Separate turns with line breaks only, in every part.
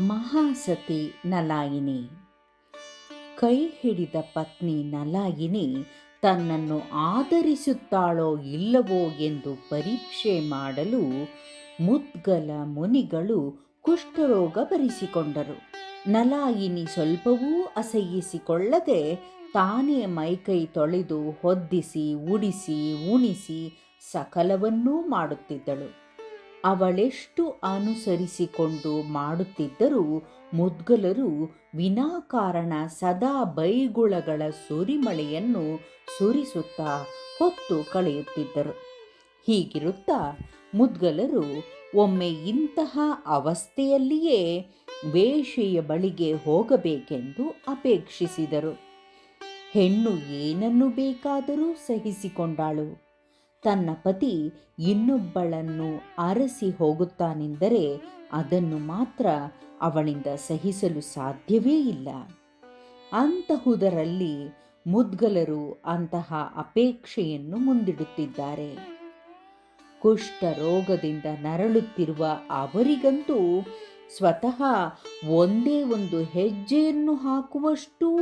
ಮಹಾಸತಿ ನಲಾಯಿನಿ. ಕೈ ಹಿಡಿದ ಪತ್ನಿ ನಲಾಯಿನಿ ತನ್ನನ್ನು ಆದರಿಸುತ್ತಾಳೋ ಇಲ್ಲವೋ ಎಂದು ಪರೀಕ್ಷೆ ಮಾಡಲು ಮುದ್ಗಲ ಮುನಿಗಳು ಕುಷ್ಠರೋಗ ಬರಿಸಿಕೊಂಡರು. ನಲಾಯಿನಿ ಸ್ವಲ್ಪವೂ ಅಸಹ್ಯಿಸಿಕೊಳ್ಳದೆ ತಾನೇ ಮೈಕೈ ತೊಳೆದು ಹೊದ್ದಿಸಿ, ಉಡಿಸಿ, ಉಣಿಸಿ ಸಕಲವನ್ನೂ ಮಾಡುತ್ತಿದ್ದಳು. ಅವಳೆಷ್ಟು ಅನುಸರಿಸಿಕೊಂಡು ಮಾಡುತ್ತಿದ್ದರೂ ಮುದ್ಗಲರು ವಿನಾಕಾರಣ ಸದಾ ಬೈಗುಳಗಳ ಸುರಿಮಳೆಯನ್ನು ಸುರಿಸುತ್ತಾ ಹೊತ್ತು ಕಳೆಯುತ್ತಿದ್ದರು. ಹೀಗಿರುತ್ತಾ ಮುದ್ಗಲರು ಒಮ್ಮೆ ಇಂತಹ ಅವಸ್ಥೆಯಲ್ಲಿಯೇ ವೇಷೆಯ ಬಳಿಗೆ ಹೋಗಬೇಕೆಂದು ಅಪೇಕ್ಷಿಸಿದರು. ಹೆಣ್ಣು ಏನನ್ನು ಬೇಕಾದರೂ ಸಹಿಸಿಕೊಂಡಾಳು. ತನ್ನ ಪತಿ ಇನ್ನೊಬ್ಬಳನ್ನು ಅರಸಿ ಹೋಗುತ್ತಾನೆಂದರೆ ಅದನ್ನು ಮಾತ್ರ ಅವಳಿಂದ ಸಹಿಸಲು ಸಾಧ್ಯವೇ ಇಲ್ಲ. ಅಂತಹುದರಲ್ಲಿ ಮುದ್ಗಲರು ಅಂತಹ ಅಪೇಕ್ಷೆಯನ್ನು ಮುಂದಿಡುತ್ತಿದ್ದಾರೆ. ಕುಷ್ಠ ರೋಗದಿಂದ ನರಳುತ್ತಿರುವ ಅವರಿಗಂತೂ ಸ್ವತಃ ಒಂದೇ ಒಂದು ಹೆಜ್ಜೆಯನ್ನು ಹಾಕುವಷ್ಟೂ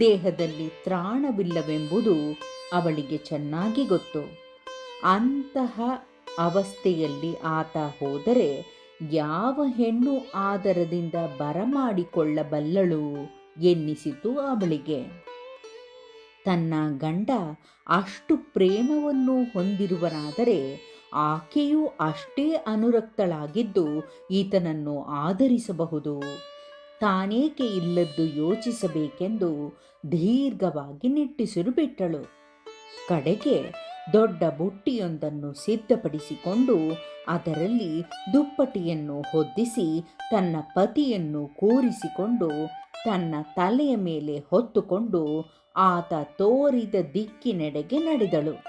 ದೇಹದಲ್ಲಿ ತ್ರಾಣವಿಲ್ಲವೆಂಬುದು ಅವಳಿಗೆ ಚೆನ್ನಾಗಿ ಗೊತ್ತು. ಅಂತಹ ಅವಸ್ಥೆಯಲ್ಲಿ ಆತ ಹೋದರೆ ಯಾವ ಹೆಣ್ಣು ಆದರದಿಂದ ಬರಮಾಡಿಕೊಳ್ಳಬಲ್ಲಳು ಎನ್ನಿಸಿತು ಅವಳಿಗೆ. ತನ್ನ ಗಂಡ ಅಷ್ಟು ಪ್ರೇಮವನ್ನು ಹೊಂದಿರುವನಾದರೆ ಆಕೆಯೂ ಅಷ್ಟೇ ಅನುರಕ್ತಳಾಗಿದ್ದು ಈತನನ್ನು ಆಧರಿಸಬಹುದು. ತಾನೇಕೆ ಇಲ್ಲದ್ದು ಯೋಚಿಸಬೇಕೆಂದು ದೀರ್ಘವಾಗಿ ನಿಟ್ಟಿಸಿರು ಬಿಟ್ಟಳು. ಕಡೆಗೆ ದೊಡ್ಡ ಬುಟ್ಟಿಯೊಂದನ್ನು ಸಿದ್ಧಪಡಿಸಿಕೊಂಡು ಅದರಲ್ಲಿ ದುಪ್ಪಟಿಯನ್ನು ಹೊದ್ದಿಸಿ ತನ್ನ ಪತಿಯನ್ನು ಕೂರಿಸಿಕೊಂಡು ತನ್ನ ತಲೆಯ ಮೇಲೆ ಹೊತ್ತುಕೊಂಡು ಆತ ತೋರಿದ ದಿಕ್ಕಿನೆಡೆಗೆ ನಡೆದಳು.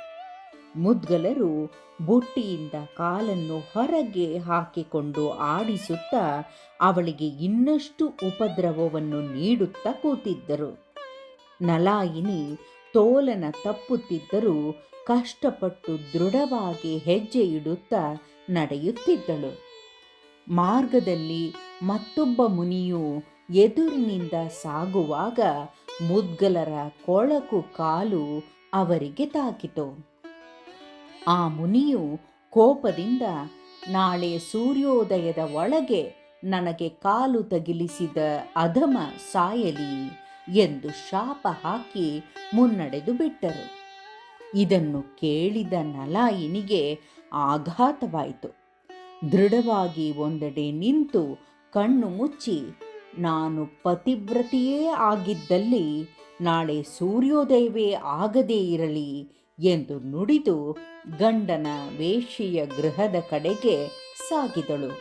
ಮುದ್ಗಲರು ಬುಟ್ಟಿಯಿಂದ ಕಾಲನ್ನು ಹೊರಗೆ ಹಾಕಿಕೊಂಡು ಆಡಿಸುತ್ತಾ ಅವಳಿಗೆ ಇನ್ನಷ್ಟು ಉಪದ್ರವವನ್ನು ನೀಡುತ್ತಾ ಕೂತಿದ್ದರು. ನಲಾಯಿನಿ ತೋಲನ ತಪ್ಪುತ್ತಿದ್ದರೂ ಕಷ್ಟಪಟ್ಟು ದೃಢವಾಗಿ ಹೆಜ್ಜೆ ಇಡುತ್ತಾ ನಡೆಯುತ್ತಿದ್ದಳು. ಮಾರ್ಗದಲ್ಲಿ ಮತ್ತೊಬ್ಬ ಮುನಿಯು ಎದುರಿನಿಂದ ಸಾಗುವಾಗ ಮುದ್ಗಲರ ಕೊಳಕು ಕಾಲು ಅವರಿಗೆ ತಾಕಿತು. ಆ ಮುನಿಯು ಕೋಪದಿಂದ, ನಾಳೆ ಸೂರ್ಯೋದಯದ ಒಳಗೆ ನನಗೆ ಕಾಲು ತಗಿಲಿಸಿದ ಅಧಮ ಸಾಯಲಿ. ಎಂದು ಶಾಪ ಹಾಕಿ ಮುನ್ನಡೆದು ಬಿಟ್ಟರು. ಇದನ್ನು ಕೇಳಿದ ನಲಾಯಿನಿಗೆ ಆಘಾತವಾಯಿತು. ದೃಢವಾಗಿ ಒಂದೆಡೆ ನಿಂತು ಕಣ್ಣು ಮುಚ್ಚಿ, ನಾನು ಪತಿವ್ರತೆಯೇ ಆಗಿದ್ದಲ್ಲಿ ನಾಳೆ ಸೂರ್ಯೋದಯವೇ ಆಗದೇ ಇರಲಿ ಎಂದು ನುಡಿದು ಗಂಡನ ವೇಶಿಯ ಗೃಹದ ಕಡೆಗೆ ಸಾಗಿದಳು.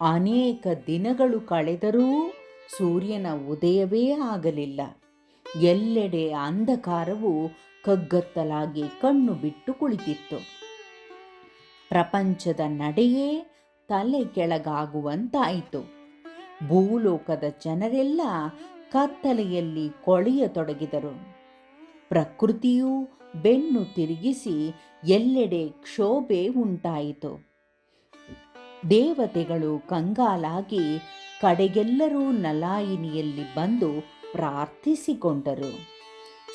ಅನೇಕ ದಿನಗಳು ಕಳೆದರೂ ಸೂರ್ಯನ ಉದಯವೇ ಆಗಲಿಲ್ಲ. ಎಲ್ಲೆಡೆ ಅಂಧಕಾರವು ಕಗ್ಗತ್ತಲಾಗಿ ಕಣ್ಣು ಬಿಟ್ಟು ಕುಳಿತಿತ್ತು. ಪ್ರಪಂಚದ ನಡೆಯೇ ತಲೆ ಕೆಳಗಾಗುವಂತಾಯಿತು. ಭೂಲೋಕದ ಜನರೆಲ್ಲ ಕತ್ತಲೆಯಲ್ಲಿ ಕೊಳೆಯತೊಡಗಿದರು. ಪ್ರಕೃತಿಯು ಬೆನ್ನು ತಿರುಗಿಸಿ ಎಲ್ಲೆಡೆ ಕ್ಷೋಭೆ ಉಂಟಾಯಿತು. ದೇವತೆಗಳು ಕಂಗಾಲಾಗಿ ಕಡೆಗೆಲ್ಲರೂ ನಲಾಯಿನಿಯಲ್ಲಿ ಬಂದು ಪ್ರಾರ್ಥಿಸಿಕೊಂಡರು.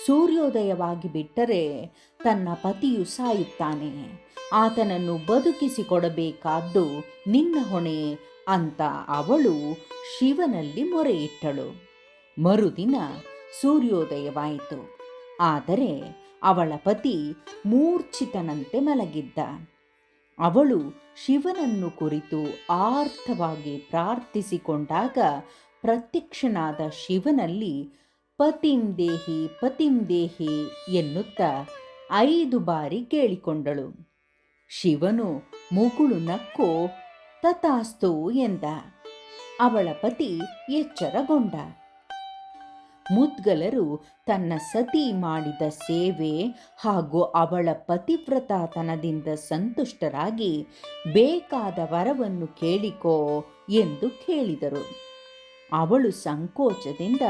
ಸೂರ್ಯೋದಯವಾಗಿ ಬಿಟ್ಟರೆ ತನ್ನ ಪತಿಯು ಸಾಯುತ್ತಾನೆ. ಆತನನ್ನು ಬದುಕಿಸಿಕೊಡಬೇಕಾದ್ದು ನಿನ್ನ ಹೊಣೆ ಅಂತ ಅವಳು ಶಿವನಲ್ಲಿ ಮೊರೆಯಿಟ್ಟಳು. ಮರುದಿನ ಸೂರ್ಯೋದಯವಾಯಿತು. ಆದರೆ ಅವಳ ಪತಿ ಮೂರ್ಛಿತನಂತೆ ಮಲಗಿದ್ದ. ಅವಳು ಶಿವನನ್ನು ಕುರಿತು ಆರ್ಥವಾಗಿ ಪ್ರಾರ್ಥಿಸಿಕೊಂಡಾಗ ಪ್ರತ್ಯಕ್ಷನಾದ ಶಿವನಲ್ಲಿ, ಪತಿಂ ದೇಹಿ ಪತಿಂ ದೇಹಿ ಎನ್ನುತ್ತಾ ಐದು ಬಾರಿ ಕೇಳಿಕೊಂಡಳು. ಶಿವನು ಮುಗುಳು ನಕ್ಕೋ, ತಥಾಸ್ತು ಎಂದ. ಅವಳ ಪತಿ ಎಚ್ಚರಗೊಂಡ. ಮುದ್ಗಲರು ತನ್ನ ಸತಿ ಮಾಡಿದ ಸೇವೆ ಹಾಗೂ ಅವಳ ಪತಿವ್ರತಾತನದಿಂದ ಸಂತುಷ್ಟರಾಗಿ ಬೇಕಾದ ವರವನ್ನು ಕೇಳಿಕೋ ಎಂದು ಕೇಳಿದರು. ಅವಳು ಸಂಕೋಚದಿಂದ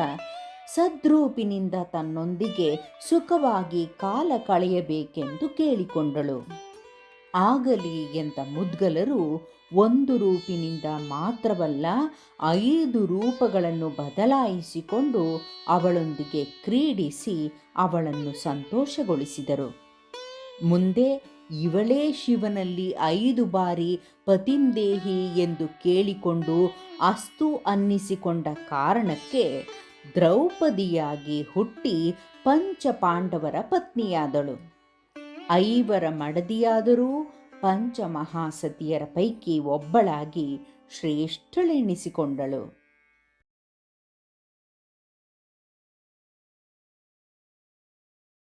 ಸದ್ರೂಪಿನಿಂದ ತನ್ನೊಂದಿಗೆ ಸುಖವಾಗಿ ಕಾಲ ಕಳೆಯಬೇಕೆಂದು ಕೇಳಿಕೊಂಡಳು. ಆಗಲಿ ಎಂದ ಮುದ್ಗಲರು ಒಂದು ರೂಪಿನಿಂದ ಮಾತ್ರವಲ್ಲ ಐದು ರೂಪಗಳನ್ನು ಬದಲಾಯಿಸಿಕೊಂಡು ಅವಳೊಂದಿಗೆ ಕ್ರೀಡಿಸಿ ಅವಳನ್ನು ಸಂತೋಷಗೊಳಿಸಿದರು. ಮುಂದೆ ಇವಳೇ ಶಿವನಲ್ಲಿ ಐದು ಬಾರಿ ಪತಿಂದೇಹಿ ಎಂದು ಕೇಳಿಕೊಂಡು ಅಸ್ತು ಅನ್ನಿಸಿಕೊಂಡ ಕಾರಣಕ್ಕೆ ದ್ರೌಪದಿಯಾಗಿ ಹುಟ್ಟಿ ಪಂಚಪಾಂಡವರ ಪತ್ನಿಯಾದಳು. ಐವರ ಮಡದಿಯಾದರೂ ಪಂಚಮಹಾಸತಿಯರ ಪೈಕಿ ಒಬ್ಬಳಾಗಿ ಶ್ರೇಷ್ಠಳೆನಿಸಿಕೊಂಡಳು.